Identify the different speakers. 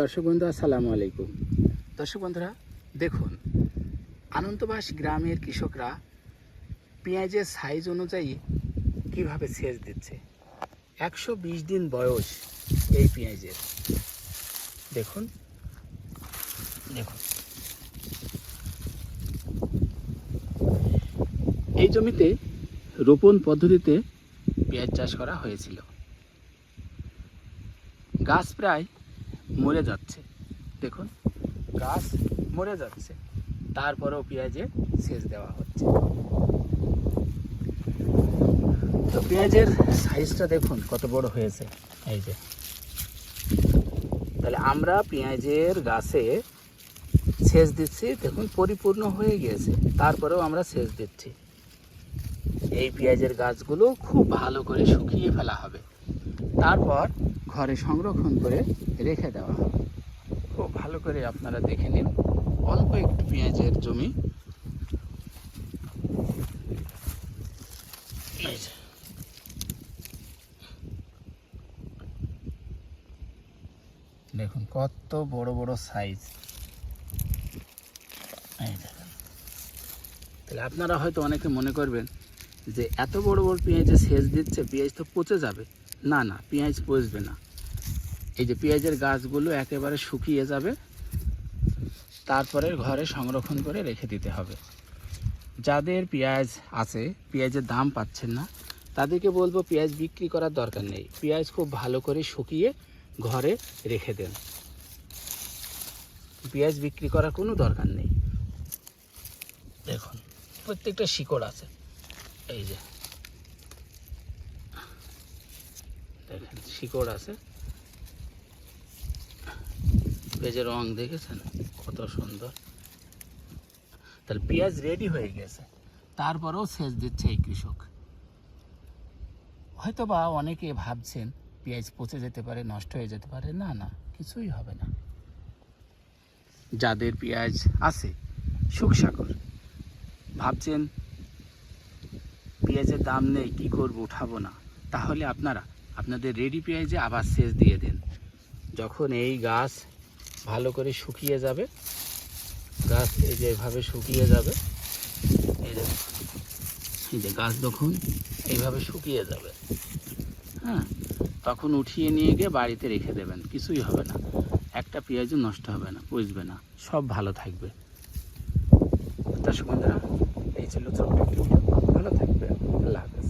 Speaker 1: দর্শক বন্ধু, আসসালামু আলাইকুম। দর্শক বন্ধুরা, দেখুন, আনন্দবাস গ্রামের কৃষকরা পেঁয়াজের সাইজ অনুযায়ী কীভাবে সেচ দিচ্ছে? একশো বিশ দিন বয়স এই পেঁয়াজের। দেখুন দেখুন। এই জমিতে রোপণ পদ্ধতিতে পেঁয়াজ চাষ করা হয়েছিল। গাছ প্রায় মরে যাচ্ছে। দেখুন, গাছ মরে যাচ্ছে। তারপরেও পেঁয়াজে সেচ দেওয়া হচ্ছে। তো পেঁয়াজের সাইজটা দেখুন, কত বড় হয়েছে। এই যে। তাহলে আমরা পেঁয়াজের গাছে সেচ দিচ্ছি, দেখুন, পরিপূর্ণ হয়ে গিয়েছে। তারপরেও আমরা সেচ দিচ্ছি। এই পেঁয়াজের গাছগুলো খুব ভালো করে শুকিয়ে ফেলা হবে। তারপর ঘরে সংরক্ষণ করে রেখে দেওয়া হবে খুব ভালো করে আপনারা দেখে নিন। অল্প একটু পেঁয়াজের জমি। দেখুন কত বড় বড় সাইজ তাহলে আপনারা হয়তো অনেকে মনে করবেন যে এত বড় বড় পেঁয়াজে সেচ দিচ্ছে, পেঁয়াজ তো পচে যাবে। না না, পেঁয়াজ পচবে না। এই যে পেঁয়াজের গাছগুলো একেবারে শুকিয়ে যাবে, তারপরে ঘরে সংরক্ষণ করে রেখে দিতে হবে। যাদের পেঁয়াজ আছে, পেঁয়াজের দাম পাচ্ছেন না, তাদেরকে বলব পেঁয়াজ বিক্রি করার দরকার নেই। পেঁয়াজ খুব ভালো করে শুকিয়ে ঘরে রেখে দেন। পেঁয়াজ বিক্রি করার কোনো দরকার নেই। দেখুন, প্রত্যেকটা শিকড় আছে। এই যে, দেখেন, শিকড় আছে। পেঁয়াজের রং দেখেছেন? কত সুন্দর। তাহলে পেঁয়াজ রেডি হয়ে গেছে। তারপরেও সেচ দিচ্ছে এই কৃষক। হয়তো বা অনেকে ভাবছেন, পেঁয়াজ পচে যেতে পারে, নষ্ট হয়ে যেতে পারে। না না, কিছুই হবে না। যাদের পেঁয়াজ আছে সুখসাগর ভাবছেন, পেঁয়াজের দাম নেই, কি করব, উঠাবো না। তাহলে আপনারা, আপনাদের রেডি পেঁয়াজে আবার সেচ দিয়ে দেন। যখন এই গাছ ভালো করে শুকিয়ে যাবে। গাছ এই যে এভাবে শুকিয়ে যাবে। এই যে এই যে গাছ যখন এইভাবে শুকিয়ে যাবে হ্যাঁ তখন উঠিয়ে নিয়ে গিয়ে বাড়িতে রেখে দেবেন, কিছুই হবে না। একটা পেঁয়াজও নষ্ট হবে না বুঝবে না, সব ভালো থাকবে। দর্শক বন্ধুরা এই ছিল ছোট্ট ভালো থাকবে আল্লাহ হাফেজ।